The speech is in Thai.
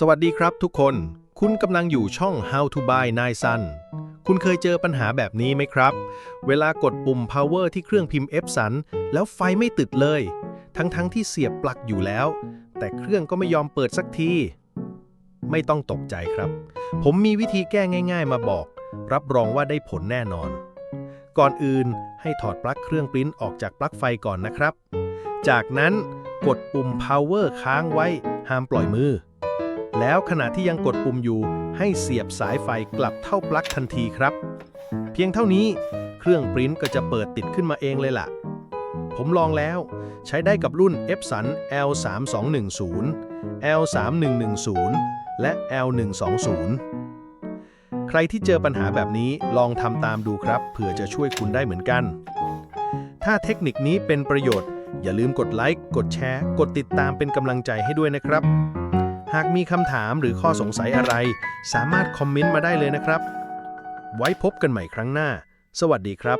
สวัสดีครับทุกคน คุณกำลังอยู่ช่อง How to Buy นายซันคุณเคยเจอปัญหาแบบนี้ไหมครับ เวลากดปุ่ม power ที่เครื่องพิมพ์ Epson แล้วไฟไม่ติดเลย ทั้งๆทที่เสียบปลั๊กอยู่แล้ว แต่เครื่องก็ไม่ยอมเปิดสักที ไม่ต้องตกใจครับ ผมมีวิธีแก้ง่าย ๆ มาบอก รับรองว่าได้ผลแน่นอน ก่อนอื่นให้ถอดปลั๊กเครื่องปริ้นออกจากปลั๊กไฟก่อนนะครับ จากนั้นกดปุ่ม power ค้างไว้ห้ามปล่อยมือ แล้วขณะที่ยังกดปุ่มอยู่ ให้เสียบสายไฟกลับเข้าปลั๊กทันทีครับ เพียงเท่านี้เครื่องปริ้นก็จะเปิดติดขึ้นมาเองเลยล่ะ ผมลองแล้วใช้ได้กับรุ่น Epson L3210 L3110 และ L120 ใครที่เจอปัญหาแบบนี้ลองทำตามดูครับ เผื่อจะช่วยคุณได้เหมือนกัน ถ้าเทคนิคนี้เป็นประโยชน์ อย่าลืมกดไลค์ กดแชร์ กดติดตามเป็นกำลังใจให้ด้วยนะครับ หากมีคำถามหรือข้อสงสัยอะไร สามารถคอมเมนต์มาได้เลยนะครับ ไว้พบกันใหม่ครั้งหน้า สวัสดีครับ